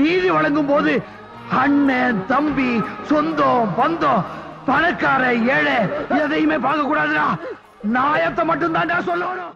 நீதி வழங்கும் போது அண்ணன் தம்பி சொந்தம் பந்தம் பணக்கார ஏழை எதையுமே பார்க்க கூடாதுடா நாயத்தை மட்டும்தான்டா சொல்லணும்.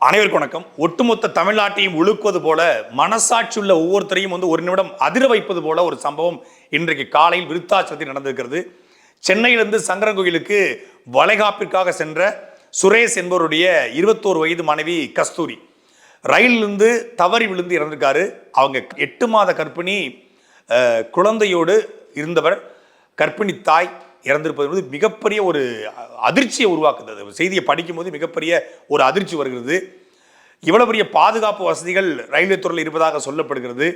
அனைவருக்கும் வணக்கம். ஒட்டுமொத்த தமிழ்நாட்டையும் உழுக்குவது போல மனசாட்சி உள்ள ஒவ்வொருத்தரையும் வந்து ஒரு நிமிடம் அதிர வைப்பது போல ஒரு சம்பவம் இன்றைக்கு காலையில் விருத்தாச்சலத்தில் நடந்திருக்கிறது. சென்னையிலிருந்து சங்கரன்கோயிலுக்கு வளைகாப்பிற்காக சென்ற சுரேஷ் என்பவருடைய இருபத்தோரு வயது மனைவி கஸ்தூரி. ரயிலிருந்து தவறி விழுந்து இறந்திருக்காரு. அவங்க எட்டு மாத கர்ப்பிணி குழந்தையோடு இருந்தவர் கர்ப்பிணி தாய் இறந்திருப்பது வந்து மிகப்பெரிய ஒரு அதிர்ச்சியை உருவாக்குது. செய்தியை படிக்கும்போது மிகப்பெரிய ஒரு அதிர்ச்சி வருகிறது. இவ்வளோ பெரிய பாதுகாப்பு வசதிகள் ரயில்வே துறையில் இருப்பதாக சொல்லப்படுகிறது.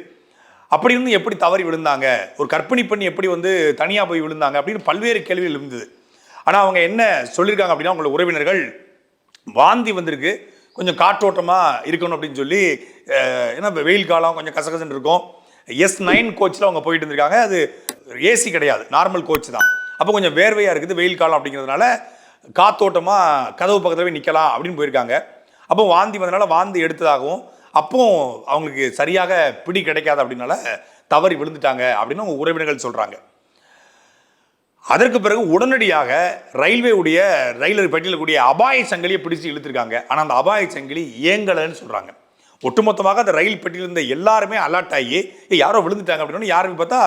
அப்படி இருந்து எப்படி தவறி விழுந்தாங்க? ஒரு கற்பிணி பெண் எப்படி வந்து தனியாக போய் விழுந்தாங்க? அப்படின்னு பல்வேறு கேள்விகள் இருந்தது. ஆனால் அவங்க என்ன சொல்லியிருக்காங்க அப்படின்னா அவங்களோட உறவினர்கள் வாந்தி வந்திருக்கு. கொஞ்சம் காற்றோட்டமாக இருக்கணும் அப்படின்னு சொல்லி ஏன்னா வெயில் காலம் கொஞ்சம் கசகசன்னு இருக்கும். எஸ் நைன் கோச்சில் அவங்க போயிட்டு இருந்திருக்காங்க. அது ஏசி கிடையாது. நார்மல் கோச் தான். அப்போ கொஞ்சம் வேர்வையாக இருக்குது வெயில் காலம் அப்படிங்கிறதுனால காத்தோட்டமாக கதவு பக்கத்தில் போய் நிற்கலாம் அப்படின்னு போயிருக்காங்க. அப்போ வாந்தி வந்தனால வாந்தி எடுத்ததாகவும் அப்போ அவங்களுக்கு சரியாக பிடி கிடைக்காது அப்படின்னால தவறி விழுந்துட்டாங்க அப்படின்னு அவங்க உறவினர்கள் சொல்கிறாங்க அதற்கு பிறகு உடனடியாக ரயில்வேவுடைய ரயில் பட்டியலக்கூடிய அபாய சங்கிலியை பிடிச்சு இழுத்துருக்காங்க. ஆனால் அந்த அபாய சங்கிலி இயங்கலைன்னு சொல்கிறாங்க ஒட்டுமொத்தமாக அந்த ரயில் பெட்டியில் இருந்த எல்லாருமே அலர்ட் ஆகி யாரோ விழுந்துட்டாங்க அப்படின்னு யாருமே பார்த்தா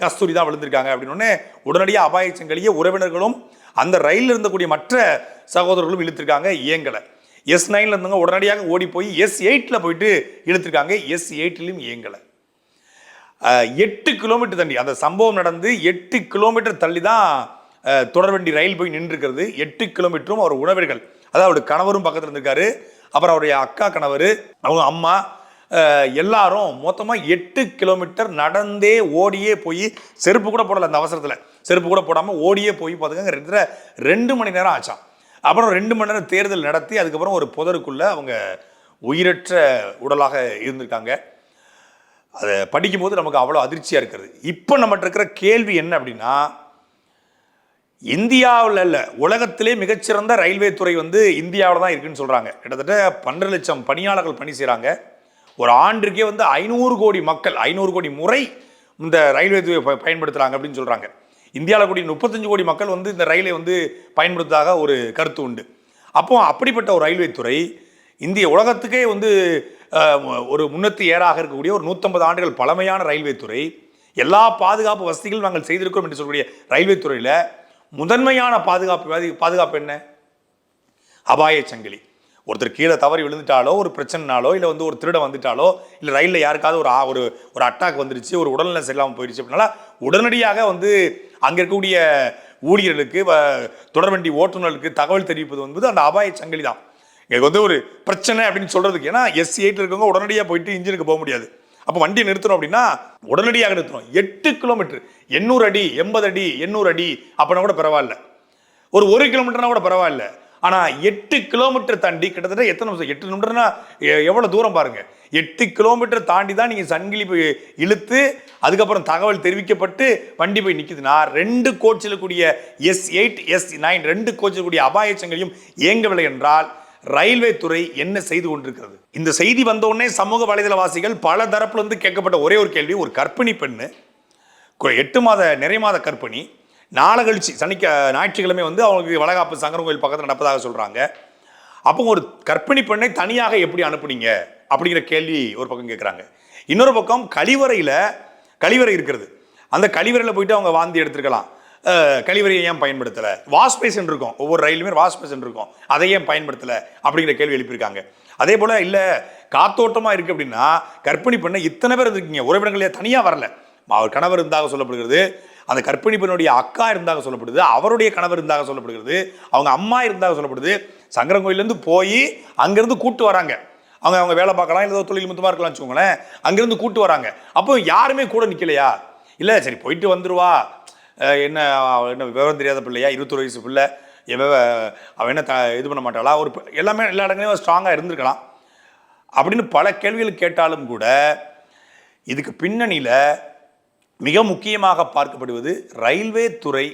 கஸ்தூரி தான் விழுந்திருக்காங்க அப்படின்னு உடனடியாக அபாய சங்கிலியை உறவினர்களும் அந்த ரயிலில் இருந்தக்கூடிய மற்ற சகோதரர்களும் இழுத்துருக்காங்க இயங்கலை. எஸ் நைனில் இருந்தவங்க உடனடியாக ஓடி போய் எஸ் எயிட்டில் போயிட்டு இழுத்துருக்காங்க எஸ் எயிட்லையும் இயங்கலை. எட்டு கிலோமீட்டர் தள்ளி அந்த சம்பவம் நடந்து எட்டு கிலோமீட்டர் தள்ளி தான் தொடர்வண்டி ரயில் போய் நின்றுருக்கிறது. எட்டு கிலோமீட்டரும் அவர் உணவர்கள் அதாவது அவருடைய கணவரும் பக்கத்தில் இருந்திருக்காரு. அப்புறம் அவருடைய அக்கா கணவர் அவங்க அம்மா எல்லாரும் மொத்தமாக எட்டு கிலோமீட்டர் நடந்தே ஓடியே போய் செருப்பு கூட போடலை அந்த அவசரத்தில். செருப்பு கூட போடாமல் ஓடியே போய் பார்த்துக்கங்க ரெண்டு ரெண்டு மணி நேரம் ஆச்சாம். அப்புறம் ரெண்டு மணி நேரம் தேர்தல் நடத்தி அதுக்கப்புறம் ஒரு புதருக்குள்ளே அவங்க உயிரற்ற உடலாக இருந்திருக்காங்க. அதை படிக்கும்போது நமக்கு அவ்வளோ அதிர்ச்சியாக இருக்கிறது. இப்போ நம்மகிட்ட இருக்கிற கேள்வி என்ன அப்படின்னா இந்தியாவில் இல்லை உலகத்திலே மிகச்சிறந்த ரயில்வே துறை வந்து இந்தியாவில் தான் இருக்குன்னு சொல்கிறாங்க கிட்டத்தட்ட பன்னெண்டு லட்சம் பணியாளர்கள் பணி செய்கிறாங்க ஒரு ஆண்டிற்கே வந்து ஐநூறு கோடி மக்கள் ஐநூறு கோடி முறை இந்த ரயில்வே துறையை பயன்படுத்துகிறாங்க அப்படின்னு சொல்கிறாங்க இந்தியாவில் கூடிய முப்பத்தஞ்சு கோடி மக்கள் வந்து இந்த ரயிலை வந்து பயன்படுத்ததாக ஒரு கருத்து உண்டு. அப்போ அப்படிப்பட்ட ஒரு ரயில்வே துறை இந்திய உலகத்துக்கே வந்து ஒரு முன்னூற்றி ஏறாக இருக்கக்கூடிய ஒரு நூற்றம்பது ஆண்டுகள் பழமையான ரயில்வே துறை எல்லா பாதுகாப்பு வசதிகளும் நாங்கள் செய்திருக்கிறோம் என்று சொல்லக்கூடிய ரயில்வே துறையில் முதன்மையான பாதுகாப்பு பாதுகாப்பு என்ன? அபாய சங்கிலி. ஒருத்தர் கீழே தவறி விழுந்துட்டாலோ ஒரு பிரச்சனைனாலோ இல்லை வந்து ஒரு திருடம் வந்துட்டாலோ இல்லை ரயிலில் யாருக்காவது ஒரு ஒரு ஒரு அட்டாக் வந்துருச்சு ஒரு உடல்நிலை சரியில்லாமல் போயிடுச்சு அப்படின்னால உடனடியாக வந்து அங்கே இருக்கக்கூடிய ஊழியர்களுக்கு வ- தொடர்வண்டி ஓட்டுநர்களுக்கு தகவல் தெரிவிப்பது என்பது அந்த அபாய சங்கிலி தான். எங்களுக்கு வந்து ஒரு பிரச்சனை அப்படின்னு சொல்கிறதுக்கு ஏன்னா எஸ் எயிட் இருக்கவங்க உடனடியாக போயிட்டு இன்ஜினுக்கு போக முடியாது. அப்போ வண்டியை நிறுத்தணும் அப்படின்னா உடனடியாக நிறுத்தணும். எட்டு கிலோமீட்டர் எண்ணூறு அடி எண்பது அடி எண்ணூறு அடி அப்படின்னா கூட பரவாயில்ல. ஒரு ஒரு கிலோமீட்டர்னா கூட பரவாயில்ல. ஆனால் எட்டு கிலோமீட்டர் தாண்டி கிட்டத்தட்ட எத்தனை நிமிஷம்? எட்டு நிமிடம்னா எவ்வளோ தூரம் பாருங்கள் எட்டு கிலோமீட்டர் தாண்டி தான் நீங்கள் சங்கிலி போய் இழுத்து அதுக்கப்புறம் தகவல் தெரிவிக்கப்பட்டு வண்டி போய் நிற்குதுன்னா ரெண்டு கோச்சில் கூடிய எஸ் எயிட் எஸ் நைன் ரெண்டு கோச்சில் கூடிய அபாய சங்கிலியும் இயங்கவில்லை என்றால் ரயில்வே துறை என்ன செய்து கொண்டிருக்கிறது? இந்த செய்தி வந்தோடனே சமூக வலைதளவாசிகள் பல தரப்புல இருந்து கேட்கப்பட்ட ஒரே ஒரு கேள்வி ஒரு கற்பிணி பெண்ணு எட்டு மாத நிறை மாத கற்பிணி நாளை கழிச்சு சனிக்க ஞாயிற்றுக்கிழமை வந்து அவங்களுக்கு வளகாப்பு சங்கரன் கோயில் பக்கத்தில் நடப்பதாக சொல்கிறாங்க அப்போ ஒரு கற்பிணி பெண்ணை தனியாக எப்படி அனுப்புனீங்க? அப்படிங்கிற கேள்வி ஒரு பக்கம் கேட்குறாங்க இன்னொரு பக்கம் கழிவறையில் கழிவறை இருக்கிறது. அந்த கழிவறையில் போயிட்டு அவங்க வாந்தி எடுத்துருக்கலாம். கழிவறையை ஏன் பயன்படுத்தலை? வாஷ் பேஷன் இருக்கும் ஒவ்வொரு ரயிலுமே வாஷ் பேஷன் இருக்கும் அதை ஏன் பயன்படுத்தலை? அப்படிங்கிற கேள்வி எழுப்பியிருக்காங்க. அதே போல் இல்லை காத்தோட்டமாக இருக்குது அப்படின்னா கற்பிணி பெண்ணை இத்தனை பேர் இருந்திருக்கீங்க உறவினர்களே தனியாக வரல. அவர் கணவர் இருந்தாக சொல்லப்படுகிறது. அந்த கற்பிணி பெண்ணுடைய அக்கா இருந்தாக சொல்லப்படுது. அவருடைய கணவர் இருந்தாக சொல்லப்படுகிறது. அவங்க அம்மா இருந்தாக சொல்லப்படுது. சங்கரன் கோயிலேருந்து போய் அங்கேருந்து கூட்டு வராங்க. அவங்க அவங்க வேலை பார்க்கலாம் இல்லை ஏதோ தொழில் மொத்தமாக இருக்கலாம் வச்சுக்கோங்களேன். அங்கேருந்து கூட்டு வராங்க. அப்போ யாருமே கூட நிற்கலையா இல்லை சரி போயிட்டு வந்துடுவா என்ன என்ன விவரம் தெரியாத பிள்ளையா? இருபத்தொரு வயசு பிள்ளை. எவ அவன் என்ன த இது பண்ண மாட்டாளா? ஒரு எல்லாமே எல்லா இடங்களையும் ஸ்ட்ராங்காக இருந்திருக்கலாம். அப்படின்னு பல கேள்விகள் கேட்டாலும் கூட இதுக்கு பின்னணியில் மிக முக்கியமாக பார்க்கப்படுவது ரயில்வே துறை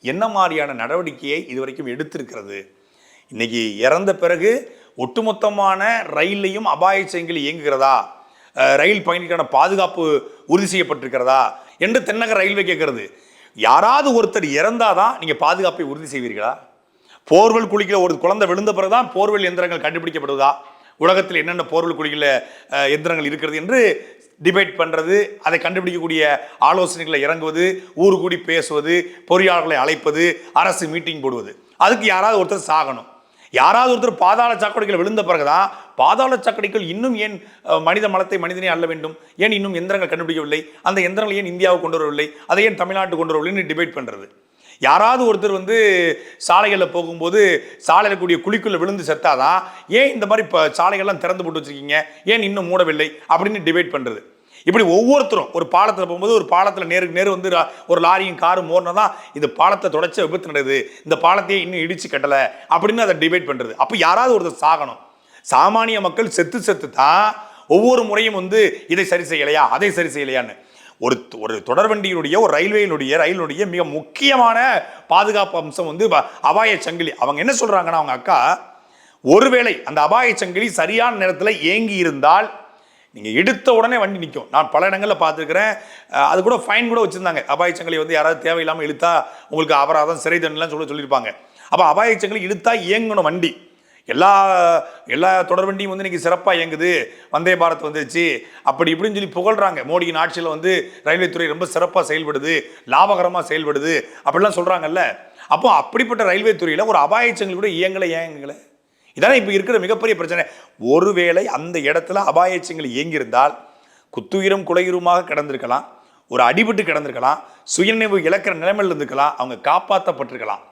என்ன மாதிரியான நடவடிக்கையை இதுவரைக்கும் எடுத்திருக்கிறது? இன்னைக்கு இறந்த பிறகு ஒட்டுமொத்தமான ரயிலையும் அபாய செயல்கள் இயங்குகிறதா? ரயில் பயணிக்கான பாதுகாப்பு உறுதி செய்யப்பட்டிருக்கிறதா? என்று தென்னக ரயில்வே கேட்கறது. யாராவது ஒருத்தர் இறந்தாதான் நீங்கள் பாதுகாப்பை உறுதி செய்வீர்களா? போர்வெல் குழிக்கிற ஒரு குழந்தை விழுந்த பிறகுதான் போர்வெல் எந்திரங்கள் கண்டுபிடிக்கப்படுவதா? உலகத்தில் என்னென்ன போர்வெல் குழிகள எந்திரங்கள் இருக்கிறது என்று டிபேட் பண்ணுறது அதை கண்டுபிடிக்கக்கூடிய ஆலோசனைகளை இறங்குவது ஊர் கூடி பேசுவது பொறியாளர்களை அழைப்பது அரசு மீட்டிங் போடுவது. அதுக்கு யாராவது ஒருத்தர் சாகணும். யாராவது ஒருத்தர் பாதாள சாக்கடைகள் விழுந்த பிறகுதான் பாதாள சக்கடிக்குள் இன்னும் ஏன் மனித மலத்தை மனிதனே அல்ல வேண்டும்? ஏன் இன்னும் எந்திரங்கள் கண்டுபிடிக்கவில்லை? அந்த எந்திரங்களை ஏன் இந்தியாவுக்கு கொண்டு வரவில்லை? அதை ஏன் தமிழ்நாட்டுக்கு கொண்டு வரவில்லைன்னு டிபேட் பண்ணுறது யாராவது ஒருத்தர் வந்து சாலைகளில் போகும்போது சாலையில் கூடிய குழிக்குள்ளே விழுந்து செத்தாதான் ஏன் இந்த மாதிரி இப்போ சாலைகள்லாம் திறந்து போட்டு வச்சுருக்கீங்க? ஏன் இன்னும் மூடவில்லை? அப்படின்னு டிபேட் பண்ணுறது இப்படி ஒவ்வொருத்தரும் ஒரு பாலத்தில் போகும்போது ஒரு பாலத்தில் நேருக்கு நேர் வந்து ஒரு லாரியும் காரும் மோறினதான் இது பாலத்தை தொடச்ச விபத்து நடக்குது. இந்த பாலத்தையே இன்னும் இடிச்சு கட்டலை அப்படின்னு அதை டிபேட் பண்ணுறது அப்போ யாராவது ஒருத்தர் சாகணும். சாமானிய மக்கள் செத்து செத்து தான் ஒவ்வொரு முறையும் வந்து இதை சரி செய்யலையா அதை சரி செய்யலையான்னு. ஒரு ஒரு தொடர்வண்டியினுடைய ஒரு ரயில்வேயினுடைய ரயிலுடைய மிக முக்கியமான பாதுகாப்பு அம்சம் வந்து அபாய சங்கிலி. அவங்க என்ன சொல்கிறாங்கன்னா அவங்க அக்கா ஒருவேளை அந்த அபாய சங்கிலி சரியான நேரத்தில் ஏங்கி இருந்தால் நீங்கள் எடுத்த உடனே வண்டி நிற்கும் நான் பல இடங்களில் பார்த்துருக்குறேன். அது கூட ஃபைன் கூட வச்சுருந்தாங்க. அபாய சங்கிலி வந்து யாராவது தேவையில்லாமல் இழுத்தா உங்களுக்கு அபராதம் சிறை தண்டனைலாம் சொல்ல சொல்லியிருப்பாங்க. அப்போ அபாய சங்கிலி இழுத்தா இயங்கணும் வண்டி. எல்லா எல்லா தொடர்வண்டியும் வந்து இன்னைக்கு சிறப்பாக இயங்குது. வந்தே பாரத் வந்துச்சு அப்படி இப்படின்னு சொல்லி புகழ்கிறாங்க மோடியின் ஆட்சியில் வந்து ரயில்வே துறை ரொம்ப சிறப்பாக செயல்படுது. லாபகரமாக செயல்படுது. அப்படிலாம் சொல்கிறாங்கல்ல அப்போ அப்படிப்பட்ட ரயில்வே துறையில் ஒரு அபாயச்சங்கள் கூட இயங்கலை இயங்கலை. இதானே இப்போ இருக்கிற மிகப்பெரிய பிரச்சனை. ஒருவேளை அந்த இடத்துல அபாயச்சங்கள் இயங்கியிருந்தால் குத்துயிரும் குலையுருமாக கிடந்திருக்கலாம். ஒரு அடிபட்டு கிடந்திருக்கலாம். சுயநினைவு இழக்கிற நிலைமையில் இருந்திருக்கலாம் அவங்க காப்பாற்றப்பட்டிருக்கலாம்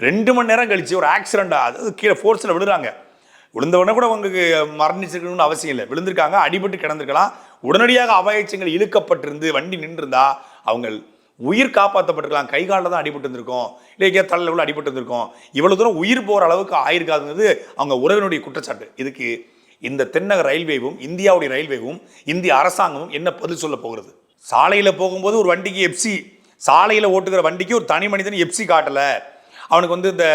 ரெண்டு மணி நேரம் கழிச்சு ஒரு ஆக்சிடெண்ட்டாக அதாவது கீழே ஃபோர்ஸில் விழுறாங்க. விழுந்தவொடனே கூட உங்களுக்கு மரணிச்சிருக்கணும்னு அவசியம் இல்லை. விழுந்திருக்காங்க அடிபட்டு கிடந்திருக்கலாம். உடனடியாக அபாயச்சங்கள் இழுக்கப்பட்டிருந்து வண்டி நின்றுருந்தா அவங்க உயிர் காப்பாற்றப்பட்டிருக்கலாம் கை காலில் தான் அடிபட்டு இருந்திருக்கும். இல்லை எங்கேயா தலையில் உள்ள அடிபட்டு இருந்திருக்கும். இவ்வளோ தூரம் உயிர் போகிற அளவுக்கு ஆயிருக்காதுங்கிறது அவங்க உறவினுடைய குற்றச்சாட்டு. இதுக்கு இந்த தென்னக ரயில்வேவும் இந்தியாவுடைய ரயில்வேவும் இந்திய அரசாங்கமும் என்ன பதில் சொல்ல போகிறது? சாலையில் போகும்போது ஒரு வண்டிக்கு எப்சி சாலையில் ஓட்டுகிற வண்டிக்கு ஒரு தனி மனிதன் எப்சி காட்டலை. அவனுக்கு வந்து இந்த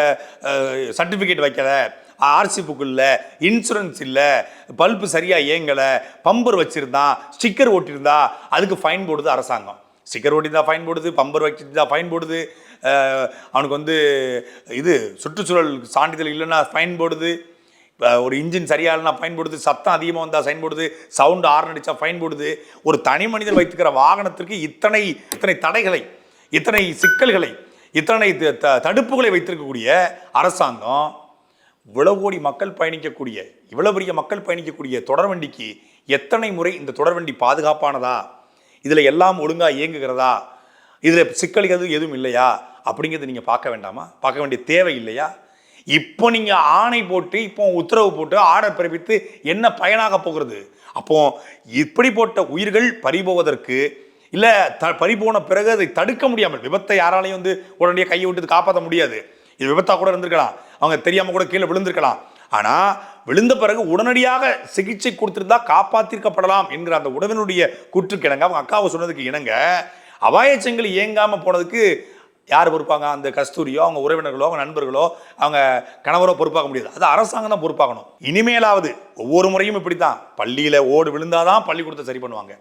சர்டிஃபிகேட் வைக்கல ஆர்சி புக் இல்லை இன்சூரன்ஸ் இல்லை பல்பு சரியாக இயங்கலை பம்பர் வச்சுருந்தான் ஸ்டிக்கர் ஓட்டியிருந்தா அதுக்கு ஃபைன் போடுது அரசாங்கம். ஸ்டிக்கர் ஓட்டியிருந்தா ஃபைன் போடுது பம்பர் வச்சிருந்தா ஃபைன் போடுது. அவனுக்கு வந்து இது சுற்றுச்சூழல் சான்றிதழ் இல்லைன்னா ஃபைன் போடுது. ஒரு இன்ஜின் சரியாக இல்லைனா ஃபைன் போடுது. சத்தம் அதிகமாக வந்தால் ஃபைன் போடுது. சவுண்டு ஆர்ன் அடித்தா ஃபைன் போடுது. ஒரு தனி மனிதன் வைத்துக்கிற வாகனத்திற்கு இத்தனை இத்தனை தடைகளை இத்தனை சிக்கல்களை இத்தனை த- த- தடுப்புகளை வைத்திருக்கக்கூடிய அரசாங்கம் இவ்வளவு கோடி மக்கள் பயணிக்கக்கூடிய இவ்வளவு பெரிய மக்கள் பயணிக்கக்கூடிய தொடர்வண்டிக்கு எத்தனை முறை இந்த தொடர்வண்டி பாதுகாப்பானதா? இதில் எல்லாம் ஒழுங்காக இயங்குகிறதா? இதில் சிக்கல் எதுவும் இல்லையா? அப்படிங்கிறத நீங்கள் பார்க்க வேண்டாமா? பார்க்க வேண்டிய தேவை இல்லையா? இப்போ நீங்கள் ஆணை போட்டு இப்போ உத்தரவு போட்டு ஆர்டர் பிறப்பித்து என்ன பயனாக போகிறது? அப்போ இப்படி போட்ட உயிர்கள் பறிபோவதற்கு இல்லை த பறிபோன பிறகு அதை தடுக்க முடியாமல் விபத்தை யாராலையும் வந்து உடனடியாக கையை விட்டு காப்பாற்ற முடியாது. இது விபத்தாக கூட இருந்திருக்கலாம். அவங்க தெரியாமல் கூட கீழே விழுந்திருக்கலாம். ஆனால் விழுந்த பிறகு உடனடியாக சிகிச்சை கொடுத்துருந்தா காப்பாற்றிருக்கப்படலாம் என்கிற அந்த உடவினுடைய கூற்றுக்கிணங்க அவங்க அக்காவை சொன்னதுக்கு இணங்க அபாயச்சங்கள் இயங்காமல் போனதுக்கு யார் பொறுப்பாங்க? அந்த கஸ்தூரியோ அவங்க உறவினர்களோ அவங்க நண்பர்களோ அவங்க கணவரோ பொறுப்பாக முடியாது. அது அரசாங்கம் தான் பொறுப்பாகணும். இனிமேலாவது ஒவ்வொரு முறையும் இப்படி தான் பள்ளியில் ஓடு விழுந்தாதான் பள்ளிக்கூடத்தை சரி பண்ணுவாங்க.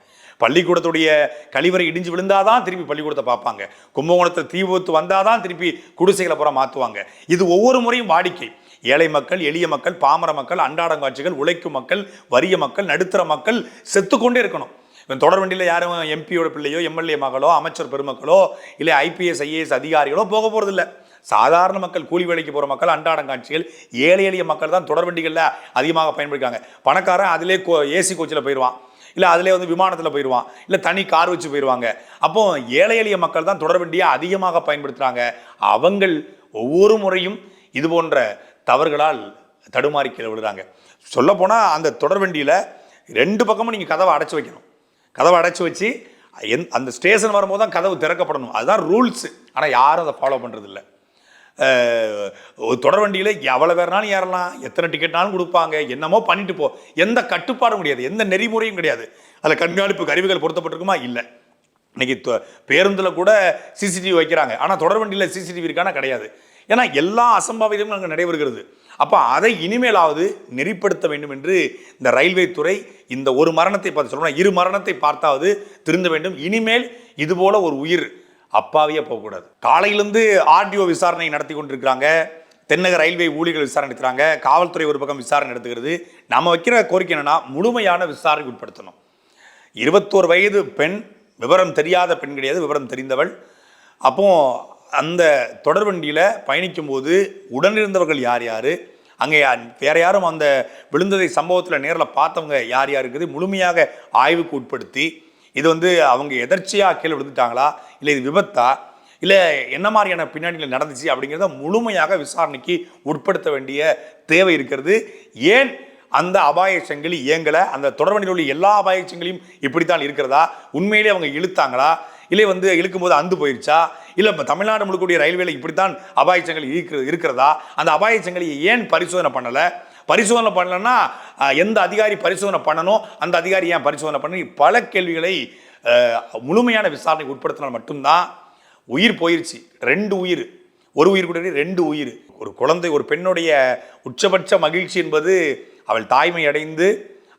பள்ளிக்கூடத்துடைய கழிவறை இடிஞ்சு விழுந்தாதான் திருப்பி பள்ளிக்கூடத்தை பார்ப்பாங்க. கும்பகோணத்தில் தீ விபத்து வந்தாதான் திருப்பி குடிசைகளை புறம் மாற்றுவாங்க இது ஒவ்வொரு முறையும் வாடிக்கை. ஏழை மக்கள் எளிய மக்கள் பாமர மக்கள் அன்றாடங்காட்சிகள் உழைக்கும் மக்கள் வறிய மக்கள் நடுத்தர மக்கள் செத்துக்கொண்டே இருக்கணும். இவன் தொடர் வண்டியில் யாரும் எம்பியோட பிள்ளையோ எம்எல்ஏ மகளோ அமைச்சர் பெருமக்களோ இல்லை ஐபிஎஸ் ஐஏஎஸ் அதிகாரிகளோ போக போகிறதில்ல சாதாரண மக்கள் கூலி வேலைக்கு போகிற மக்கள் அன்றாடம் காட்சிகள் ஏழை எளிய மக்கள் தான் தொடர் வண்டிகளில் அதிகமாக பயன்படுத்தாங்க பணக்காரன் அதிலே கோ ஏசி கோச்சில் போயிடுவான் இல்லை அதிலே வந்து விமானத்தில் போயிடுவான் இல்லை தனி கார் வச்சு போயிடுவாங்க அப்போ ஏழை எளிய மக்கள் தான் தொடர் வண்டியை அதிகமாக பயன்படுத்துகிறாங்க அவங்கள் ஒவ்வொரு முறையும் இது போன்ற தவறுகளால் தடுமாறி கீழே விடுறாங்க சொல்லப்போனால் அந்த தொடர் வண்டியில் ரெண்டு பக்கமும் நீங்கள் கதவை அடைச்சி வைக்கணும். கதவை அடைச்சி வச்சு எந் அந்த ஸ்டேஷன் வரும்போது தான் கதவு திறக்கப்படணும். அதுதான் ரூல்ஸு. ஆனால் யாரும் அதை ஃபாலோ பண்ணுறதில்ல தொடர் வண்டியில் எவ்வளோ வேறுனாலும் ஏறலாம் எத்தனை டிக்கெட்னாலும் கொடுப்பாங்க என்னமோ பண்ணிட்டு போ. எந்த கட்டுப்பாடும் கிடையாது எந்த நெறிமுறையும் கிடையாது. அதில் கண்காணிப்பு கருவிகள் பொருத்தப்பட்டிருக்குமா? இல்லை. இன்னைக்கு பேருந்தில் கூட சிசிடிவி வைக்கிறாங்க. ஆனால் தொடர் வண்டியில் சிசிடிவி இருக்கானா கிடையாது. ஏன்னா எல்லா அசம்பாவிதமும் அங்கே நடைபெறுகிறது. அப்போ அதை இனிமேலாவது நெறிப்படுத்த வேண்டும் என்று இந்த ரயில்வே துறை இந்த ஒரு மரணத்தை பார்த்து சொல்லணும் இரு மரணத்தை பார்த்தாவது திருந்த வேண்டும். இனிமேல் இதுபோல ஒரு உயிர் அப்பாவியே போகக்கூடாது காலையிலேருந்து ஆர்டிஓ விசாரணை நடத்தி கொண்டிருக்கிறாங்க. தென்னக ரயில்வே ஊழியர்கள் விசாரணை நடத்துகிறாங்க காவல்துறை ஒரு பக்கம் விசாரணை நடத்துகிறது. நம்ம வைக்கிற கோரிக்கை என்னென்னா முழுமையான விசாரணைக்கு உட்படுத்தணும். இருபத்தோரு வயது பெண் விவரம் தெரியாத பெண் கிடையாது விவரம் தெரிந்தவள். அப்போது அந்த தொடர்வண்டியில் பயணிக்கும்போது உடனிருந்தவர்கள் யார் யார்? அங்கே யார் வேறு யாரும் அந்த விழுந்ததை சம்பவத்தில் நேரில் பார்த்தவங்க யார் யார் இருக்குது? முழுமையாக ஆய்வுக்கு உட்படுத்தி இது வந்து அவங்க எதர்ச்சியாக கீழே விழுந்துட்டாங்களா? இல்லை இது விபத்தா? இல்லை என்ன மாதிரியான பின்னாடியில் நடந்துச்சு அப்படிங்கிறத முழுமையாக விசாரணைக்கு உட்படுத்த வேண்டிய தேவை இருக்கிறது. ஏன் அந்த அபாய சங்கிலி இயங்கலை? அந்த தொடர்வண்டியில் உள்ள எல்லா அபாய சங்கிலியும் இப்படித்தான் இருக்கிறதா? உண்மையிலே அவங்க இழுத்தாங்களா? இல்லை வந்து இழுக்கும்போது அந்து போயிருச்சா? இல்லை இப்போ தமிழ்நாடு முழுக்கூடிய ரயில்வேல இப்படித்தான் அபாய சங்கலி இருக்கிற இருக்கிறதா? அந்த அபாய சங்கலியை ஏன் பரிசோதனை பண்ணலை? பரிசோதனை பண்ணலன்னா எந்த அதிகாரி பரிசோதனை பண்ணணும்? அந்த அதிகாரி ஏன் பரிசோதனை பண்ணி பல கேள்விகளை முழுமையான விசாரணைக்கு உட்படுத்தினால் மட்டும்தான் உயிர் போயிருச்சு. ரெண்டு உயிர். ஒரு உயிர் கூட ரெண்டு உயிர். ஒரு குழந்தை ஒரு பெண்ணுடைய உச்சபட்ச மகிழ்ச்சி என்பது அவள் தாய்மை அடைந்து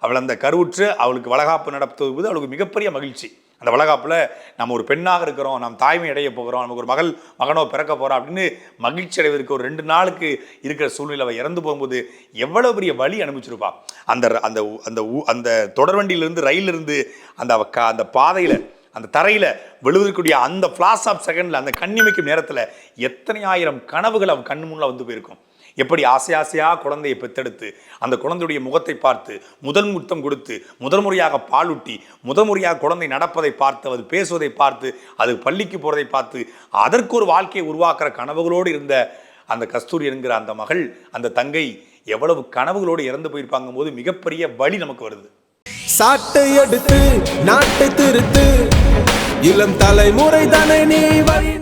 அவள் அந்த கருவுற்று அவளுக்கு வளகாப்பு நடத்துவது அவளுக்கு மிகப்பெரிய மகிழ்ச்சி. அந்த வளகாப்பில் நம்ம ஒரு பெண்ணாக இருக்கிறோம் நம் தாய்மை அடைய போகிறோம் நமக்கு ஒரு மகள் மகனோ பிறக்க போகிறோம் அப்படின்னு மகிழ்ச்சி அடைவதற்கு ஒரு ரெண்டு நாளுக்கு இருக்கிற சூழ்நிலை அவள் இறந்து போகும்போது எவ்வளோ பெரிய வழி அனுப்பிச்சிருப்பா அந்த அந்த ஊ- அந்த அந்த தொடர்வண்டியிலிருந்து ரயிலிருந்து அந்த அவ க- அந்த பாதையில் அந்த தரையில் விழுவதற்குரிய அந்த ஃப்ளாஸ் ஆஃப் செகண்டில் அந்த கண்ணிமைக்கும் நேரத்தில் எத்தனை ஆயிரம் கனவுகள் அவன் கண் முன்னால் வந்து போயிருக்கும். எப்படி ஆசை ஆசையாக குழந்தையை பெத்தெடுத்து அந்த குழந்தையுடைய முகத்தை பார்த்து முதல் முத்தம் கொடுத்து முதல் முறையாக பாலூட்டி முதல் முறையாக குழந்தை நடப்பதை பார்த்து அது பேசுவதை பார்த்து அது பள்ளிக்கு போகிறதை பார்த்து அதற்கு ஒரு வாழ்க்கையை உருவாக்குற கனவுகளோடு இருந்த அந்த கஸ்தூரி என்கிற அந்த மகள் அந்த தங்கை எவ்வளவு கனவுகளோடு இறந்து போயிருப்பாங்க போது மிகப்பெரிய வழி நமக்கு வருது. சாட்டை எடுத்து நாட்டை திருத்து இளம் தலைமுறை தானே நீ வழி